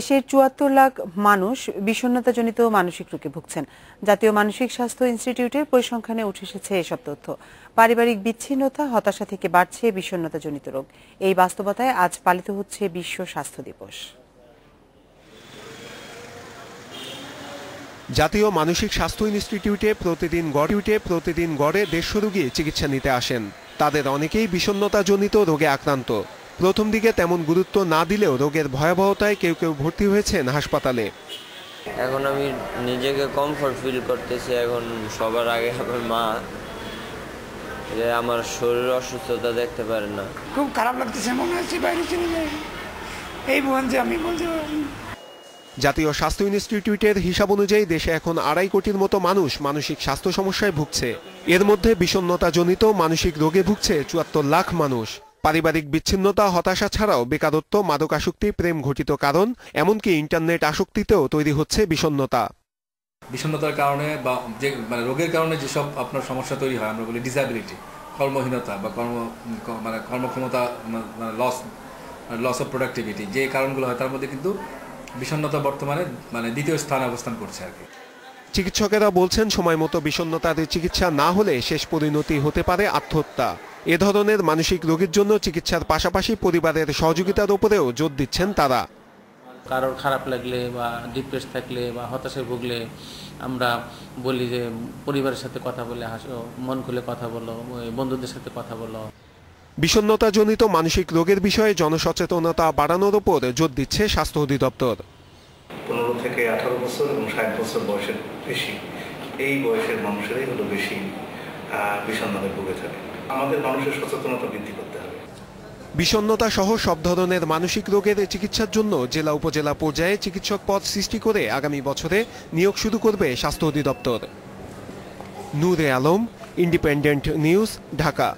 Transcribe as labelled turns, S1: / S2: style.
S1: দেশের চুয়াত্তর লাখ মানুষ বিষণ্ণতাজনিত মানসিক রোগে ভুগছেন। জাতীয় মানসিক স্বাস্থ্য ইনস্টিটিউটের পরিসংখ্যানে উঠে এসেছে এসব তথ্য। পারিবারিক বিচ্ছিন্নতা, হতাশা থেকে বাড়ছে বিষণ্ণতাজনিত রোগ। এই বাস্তবতায় আজ পালিত হচ্ছে বিশ্ব স্বাস্থ্য দিবস।
S2: জাতীয় মানসিক স্বাস্থ্য ইনস্টিটিউটে প্রতিদিন গড়ে প্রতিদিন গড়ে দেড়শো রোগী চিকিৎসা নিতে আসেন। তাদের অনেকেই বিষণ্ণতাজনিত রোগে আক্রান্ত। প্রথম দিকে তেমন গুরুত্ব না দিলেও রোগের ভয়াবহতায় কেউ কেউ ভর্তি হয়েছেন হাসপাতালে।
S3: এখন আমি নিজেকে কমফর্ট ফিল করতেছি এখন সবার আগে আমার মা। যে আমার শরীর অসুস্থতা দেখতে পারে না।
S4: খুব খারাপ লাগতেছে মনে হচ্ছে বাইরে চলে যাই। এই বোন যে আমি বলতে পারি
S2: জাতীয় স্বাস্থ্য ইনস্টিটিউটের হিসাব অনুযায়ী দেশে এখন আড়াই কোটির মতো মানুষ মানসিক স্বাস্থ্য সমস্যায় ভুগছে। এর মধ্যে বিষণ্ণতাজনিত মানসিক রোগে ভুগছে চুয়াত্তর লাখ মানুষ। পারিবারিক বিচ্ছিন্নতা হতাশা ছাড়াও বেকারত্ব মাদকাসক্তি প্রেম ঘটিত কারণ এমনকি ইন্টারনেট আসক্তিতেও তৈরি হচ্ছে বিষণ্ণতা।
S5: বিষণ্ণতার কারণে বা যে মানে রোগের কারণে যেসব আপনার সমস্যা তৈরি হয় আমরা বলি ডিসএবিলিটি কর্মহীনতা বা কর্ম মানে কর্মক্ষমতা মানে লস লস অফ প্রোডাক্টিভিটি যে কারণগুলো হয় তার মধ্যে কিন্তু বিষণ্ণতা বর্তমানে মানে দ্বিতীয় স্থানে অবস্থান করছে আর কি।
S2: চিকিৎসকেরা বলছেন সময় মতো বিষণ্ণতার চিকিৎসা না হলে শেষ পরিণতি হতে পারে আত্মহত্যা। এ ধরনের মানসিক রোগীর জন্য চিকিৎসার পাশাপাশি পরিবারের সহযোগিতার উপরেও জোর দিচ্ছেন তারা।
S6: কারোর খারাপ লাগলে বা ডিপ্রেস থাকলে বা হতাশায় ভুগলে আমরা বলি যে পরিবারের সাথে কথা বলে হাসো মন খুলে কথা বলো বন্ধুদের সাথে কথা বলো।
S2: বিষণ্ণতাজনিত মানসিক রোগের বিষয়ে জনসচেতনতা বাড়ানোর উপর জোর দিচ্ছে স্বাস্থ্য অধিদপ্তর।
S7: পনেরো থেকে আঠারো বছর এবং ষাট বছর বয়সের বেশি। এই বয়সের মানুষেরই হলো বেশি বিষণ্ণতায় ভুগে থাকে। আমাদের মানুষের সচেতনতা বৃদ্ধি করতে হবে।
S2: বিষণ্ণতা সহ সব ধরনের মানসিক রোগের চিকিৎসার জন্য জেলা উপজেলা পর্যায়ে চিকিৎসক পদ সৃষ্টি করে আগামী বছরে নিয়োগ শুরু করবে স্বাস্থ্য অধিদপ্তর। Noore Alam Independent News Dhaka.